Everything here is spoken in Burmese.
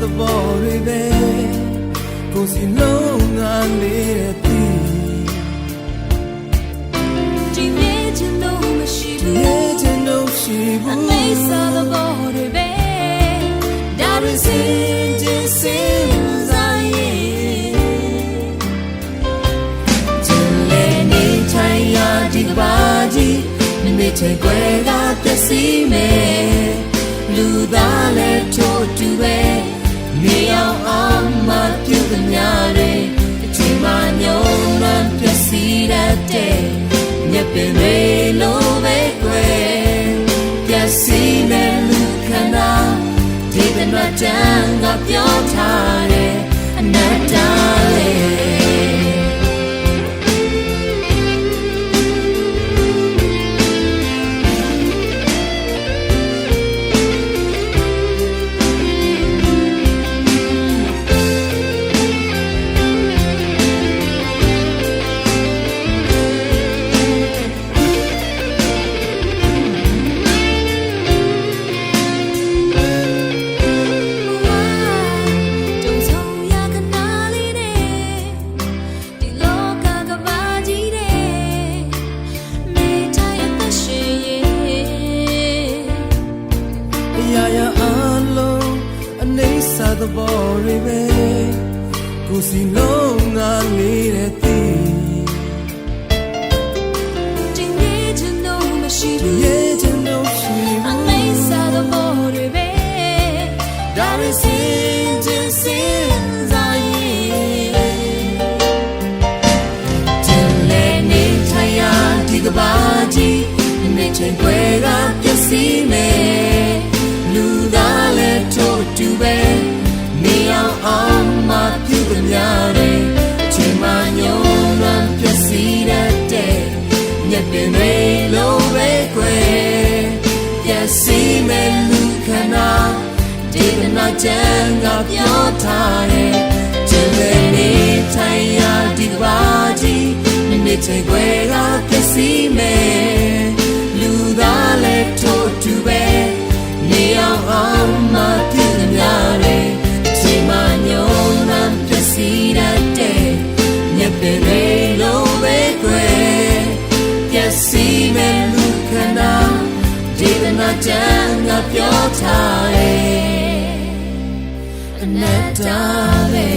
သဘောတွေပဲကိုယ်စီလုံးငါလေးတဲ့ဒီမြေချင်လို့မရှိဘူးရဲ့ချင်လို့ရှိအဘူးမေစားတဲ့ဘောတွေပဲဒါရစင်ချင်စင်စားရဲ့ချင်လေနေထိုင်ရဒီကဘာကြီးမိချေကွယ်ကပျက်စီးမယ်လူသားလည်းထို့တူပဲ မြေအောင်အောင်မပြုသမျှတွေအချိန်မှညုံနှံပျက်စီးတတ်တဲ့မြက်ပင်တွေလိုပဲကွယ်ပျက်စီးမဲ့လူခန္ဓာဒီကနေ့တန်ကပြောထား သဘောတွေပဲကိုယ်စီလုံးငါလေးတဲ့ဒီနေ့ချင်လို့မရှိဘူးရဲ့ချင်လို့ရှိအဘူးမေစားတဲ့ဘောတွေပဲဒါရစင်ချင်စင်စားရဲ့ စီးမဲ့လူခန္ဓာဒီကနေ့ကျန်ကပြောထားတဲ့ကျန်တဲ့နေ ကနေ့ကျန်ကပြောထားတဲ့အနတ္တပဲ